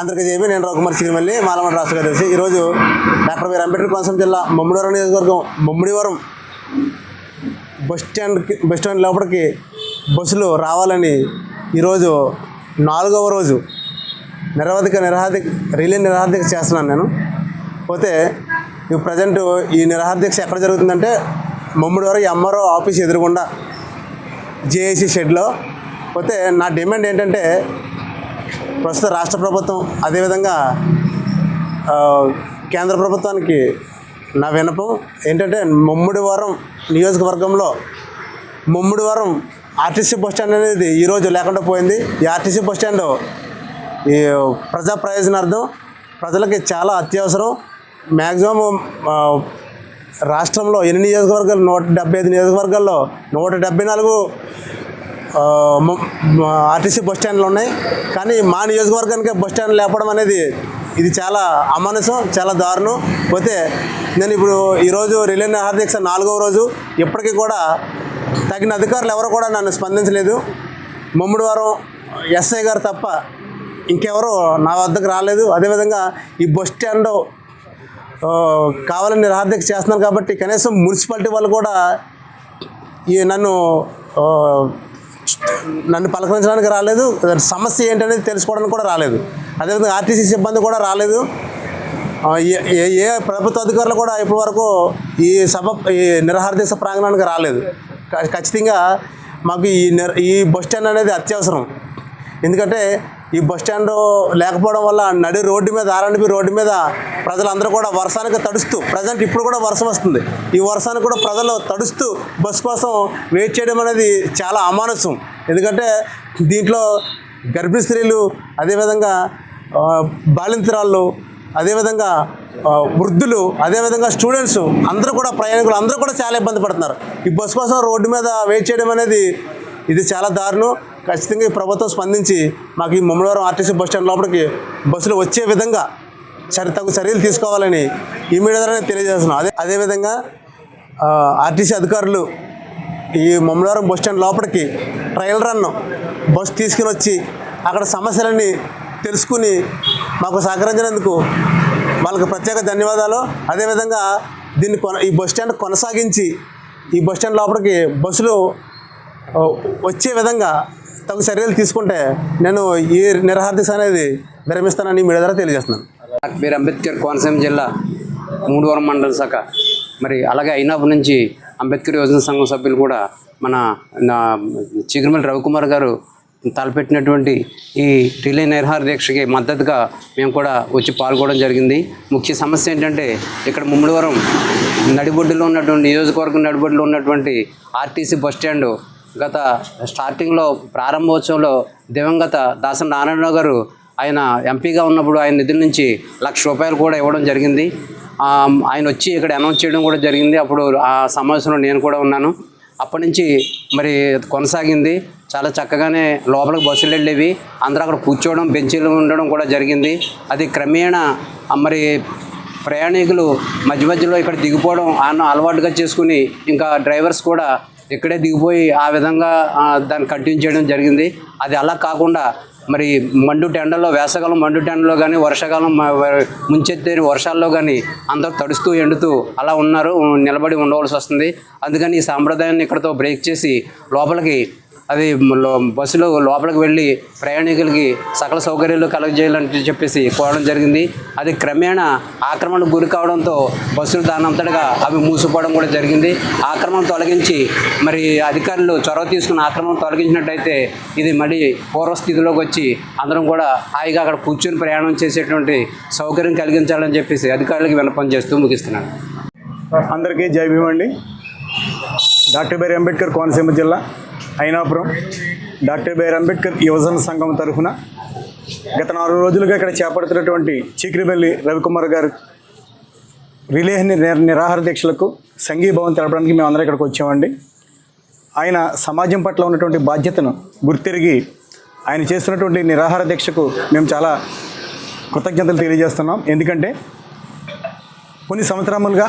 ఆంధ్రప్రదేశ్ చెప్పి నేను రఘుమార్ చిరిమల్లి మాలమడ రాష్ట్ర కార్యదర్శి. ఈరోజు డాక్టర్ వీర్ అంబేద్కర్ కోనసీమ జిల్లా మమ్మిడివరం నియోజకవర్గం మమ్మిడివరం బస్ స్టాండ్కి బస్ స్టాండ్ లోపలికి బస్సులు రావాలని ఈరోజు నాలుగవ రోజు నిరవధిక నిరహాధిక రిలే నిరహాధిక చేస్తున్నాను నేను. పోతే ఈ ప్రజెంట్ ఈ నిరహార్దీక్ష ఎక్కడ జరుగుతుందంటే మమ్ముడివరం ఎంఆర్ఓ ఆఫీస్ ఎదురుగుండా జేఏసీ షెడ్లో పోతే నా డిమాండ్ ఏంటంటే ప్రస్తుత రాష్ట్ర ప్రభుత్వం అదేవిధంగా కేంద్ర ప్రభుత్వానికి నా వినపం ఏంటంటే ముమ్మిడివరం నియోజకవర్గంలో ముమ్మిడివరం ఆర్టీసీ బస్ స్టాండ్ అనేది ఈరోజు లేకుండా పోయింది. ఈ ఆర్టీసీ బస్ ఈ ప్రజా ప్రయోజనార్థం ప్రజలకి చాలా అత్యవసరం. మ్యాక్సిమం రాష్ట్రంలో ఎన్ని నియోజకవర్గాలు? నూట డెబ్బై ఐదు నియోజకవర్గాల్లో నూట డెబ్బై నాలుగు ఆర్టీసీ బస్ స్టాండ్లు ఉన్నాయి. కానీ మా నియోజకవర్గానికి బస్ స్టాండ్ లేపడం అనేది ఇది చాలా అమానసం చాలా దారుణం. పోతే నేను ఇప్పుడు ఈరోజు రిలే హార్దిక్స్ నాలుగవ రోజు. ఇప్పటికీ కూడా తగిన అధికారులు ఎవరు కూడా నన్ను స్పందించలేదు. ముమ్మడివారం ఎస్ఐ గారు తప్ప ఇంకెవరు నా వద్దకు రాలేదు. అదేవిధంగా ఈ బస్ స్టాండ్ కావాలని నిరాధ్యక్ష చేస్తున్నారు కాబట్టి కనీసం మున్సిపాలిటీ వాళ్ళు కూడా ఈ నన్ను నన్ను పలకరించడానికి రాలేదు. సమస్య ఏంటనేది తెలుసుకోవడానికి కూడా రాలేదు. అదేవిధంగా ఆర్టీసీ సిబ్బంది కూడా రాలేదు. ఏ- ఏ ఏ ప్రభుత్వ అధికారులు కూడా ఇప్పటి వరకు ఈ సభ ఈ నిరహార ప్రాంగణానికి రాలేదు. ఖచ్చితంగా మాకు ఈ ఈ బస్ స్టాండ్ అనేది అత్యవసరం. ఎందుకంటే ఈ బస్ స్టాండ్ లేకపోవడం వల్ల నడి రోడ్డు మీద ఆర్ఎండ్బి రోడ్డు మీద ప్రజలందరూ కూడా వర్షానికి తడుస్తూ ప్రజెంట్ ఇప్పుడు కూడా వర్షం వస్తుంది. ఈ వర్షానికి కూడా ప్రజలు తడుస్తూ బస్ కోసం వెయిట్ చేయడం అనేది చాలా అమానసం ఎందుకంటే దీంట్లో గర్భిణీ స్త్రీలు అదేవిధంగా బాలింతరాళ్ళు అదేవిధంగా వృద్ధులు అదేవిధంగా స్టూడెంట్స్ అందరూ కూడా ప్రయాణికులు అందరూ కూడా చాలా ఇబ్బంది పడుతున్నారు. ఈ బస్ కోసం రోడ్డు మీద వెయిట్ చేయడం అనేది ఇది చాలా దారుణం. ఖచ్చితంగా ఈ ప్రభుత్వం స్పందించి మాకు ఈ ముమ్మడివరం ఆర్టీసీ బస్ స్టాండ్ లోపలికి బస్సులు వచ్చే విధంగా చర్య తగు చర్యలు తీసుకోవాలని ఈ మీడియా ద్వారా తెలియజేస్తున్నాం. అదే అదేవిధంగా ఆర్టీసీ అధికారులు ఈ ముమ్మడివరం బస్ స్టాండ్ లోపలికి ట్రయల్ రన్ బస్ తీసుకుని వచ్చి అక్కడ సమస్యలన్నీ తెలుసుకుని మాకు సహకరించినందుకు వాళ్ళకి ప్రత్యేక ధన్యవాదాలు. అదేవిధంగా దీన్ని కొన ఈ బస్ స్టాండ్ కొనసాగించి ఈ బస్ స్టాండ్ లోపలికి బస్సులు వచ్చే విధంగా తగు చర్యలు తీసుకుంటే నేను ఈ నిరహార్థిక అనేది విరమిస్తానని మీ ద్వారా తెలియజేస్తున్నాను. మీరు అంబేద్కర్ కోనసీమ జిల్లా మూడువరం మండల శాఖ మరి అలాగే అయినప్పటి నుంచి అంబేద్కర్ యోజన సంఘం సభ్యులు కూడా మన నా చిగురుమల్లి రవికుమార్ గారు తలపెట్టినటువంటి ఈ రిలే నిర్హార దీక్షకి మద్దతుగా మేము కూడా వచ్చి పాల్గొనడం జరిగింది. ముఖ్య సమస్య ఏంటంటే ఇక్కడ ముమ్మడివరం నడిబొడ్డులో ఉన్నటువంటి నియోజకవర్గం నడిబొడ్డులో ఉన్నటువంటి ఆర్టీసీ బస్ స్టాండ్ గత స్టార్టింగ్లో ప్రారంభోత్సవంలో దివంగత దాసన్ నారాయణరావు గారు ఆయన ఎంపీగా ఉన్నప్పుడు ఆయన నిధుల నుంచి లక్ష రూపాయలు కూడా ఇవ్వడం జరిగింది. ఆయన వచ్చి ఇక్కడ అనౌన్స్ చేయడం కూడా జరిగింది. అప్పుడు ఆ సమావేశంలో నేను కూడా ఉన్నాను. అప్పటి నుంచి మరి కొనసాగింది. చాలా చక్కగానే లోపలికి బస్సులు వెళ్ళేవి. అందరూ అక్కడ కూర్చోవడం బెంచీలు ఉండడం కూడా జరిగింది. అది క్రమేణా మరి ప్రయాణికులు మధ్య మధ్యలో ఇక్కడ దిగిపోవడం ఆయన అలవాటుగా చేసుకుని ఇంకా డ్రైవర్స్ కూడా ఇక్కడే దిగిపోయి ఆ విధంగా దాన్ని కంటిన్యూ చేయడం జరిగింది. అది అలా కాకుండా మరి మండు టెండలో వేసవకాలం మండు టెండలో కానీ వర్షాకాలం ముంచెత్తేరి వర్షాల్లో కానీ అందరూ తడుస్తూ ఎండుతూ అలా ఉన్నారు నిలబడి ఉండవలసి వస్తుంది. అందుకని ఈ సాంప్రదాయాన్ని ఇక్కడతో బ్రేక్ చేసి లోపలికి అది బస్సులో లోపలికి వెళ్ళి ప్రయాణికులకి సకల సౌకర్యాలు కలగజేయాలని చెప్పేసి కోరడం జరిగింది. అది క్రమేణా ఆక్రమణకు గురి కావడంతో బస్సులు దానంతటగా అవి మూసిపోవడం కూడా జరిగింది. ఆక్రమణ తొలగించి మరి అధికారులు చొరవ తీసుకున్న ఆక్రమణ తొలగించినట్టయితే ఇది మళ్ళీ పూర్వస్థితిలోకి వచ్చి అందరం కూడా హాయిగా అక్కడ కూర్చొని ప్రయాణం చేసేటువంటి సౌకర్యం కలిగించాలని చెప్పేసి అధికారులకు విన్నపం చేస్తూ ముగిస్తున్నాను. అందరికీ జై భీమండి డాక్టర్ బిఆర్ అంబేద్కర్ కోనసీమ జిల్లా. అయినాపురం డాక్టర్ బిఆర్ అంబేద్కర్ యువజన సంఘం తరఫున గత నాలుగు రోజులుగా ఇక్కడ చేపడుతున్నటువంటి చీకిరిబెల్లి రవికుమార్ గారు రిలే నిరాహార దీక్షలకు సంఘీభావం తెలపడానికి మేము అందరం ఇక్కడికి వచ్చామండి. ఆయన సమాజం పట్ల ఉన్నటువంటి బాధ్యతను గుర్తిరిగి ఆయన చేస్తున్నటువంటి నిరాహార దీక్షకు మేము చాలా కృతజ్ఞతలు తెలియజేస్తున్నాం. ఎందుకంటే కొన్ని సంవత్సరములుగా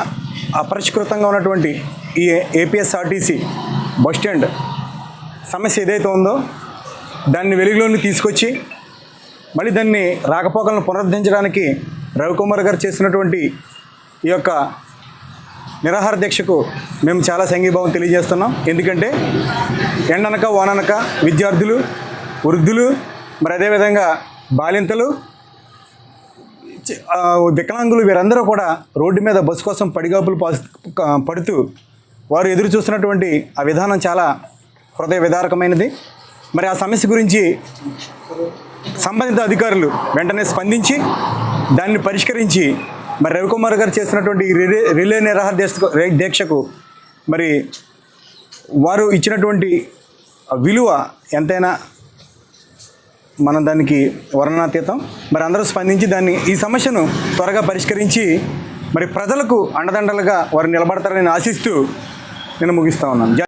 అపరిష్కృతంగా ఉన్నటువంటి ఈ ఏపీఎస్ఆర్టీసీ బస్ స్టాండ్ సమస్య ఏదైతే ఉందో దాన్ని వెలుగులోని తీసుకొచ్చి మళ్ళీ దాన్ని రాకపోకలను పునరుద్ధరించడానికి రవికుమార్ గారు చేసినటువంటి ఈ యొక్క నిరాహార దీక్షకు మేము చాలా సంఘీభావం తెలియజేస్తున్నాం. ఎందుకంటే ఎండనక వాననక విద్యార్థులు వృద్ధులు మరి అదేవిధంగా బాలింతలు వికలాంగులు వీరందరూ కూడా రోడ్డు మీద బస్సు కోసం పడిగాపులు పడుతూ వారు ఎదురు చూస్తున్నటువంటి ఆ విధానం చాలా హృదయ విదారకమైనది మరి ఆ సమస్య గురించి సంబంధిత అధికారులు వెంటనే స్పందించి దాన్ని పరిష్కరించి మరి రవికుమార్ గారు చేస్తున్నటువంటి రిలే రిలే నిరాహార దీక్ష దీక్షకు మరి వారు ఇచ్చినటువంటి విలువ ఎంతైనా మనం దానికి వర్ణనాతీతం. మరి అందరూ స్పందించి దాన్ని ఈ సమస్యను త్వరగా పరిష్కరించి మరి ప్రజలకు అండదండలుగా వారు నిలబడతారని ఆశిస్తూ నేను ముగిస్తా ఉన్నాను.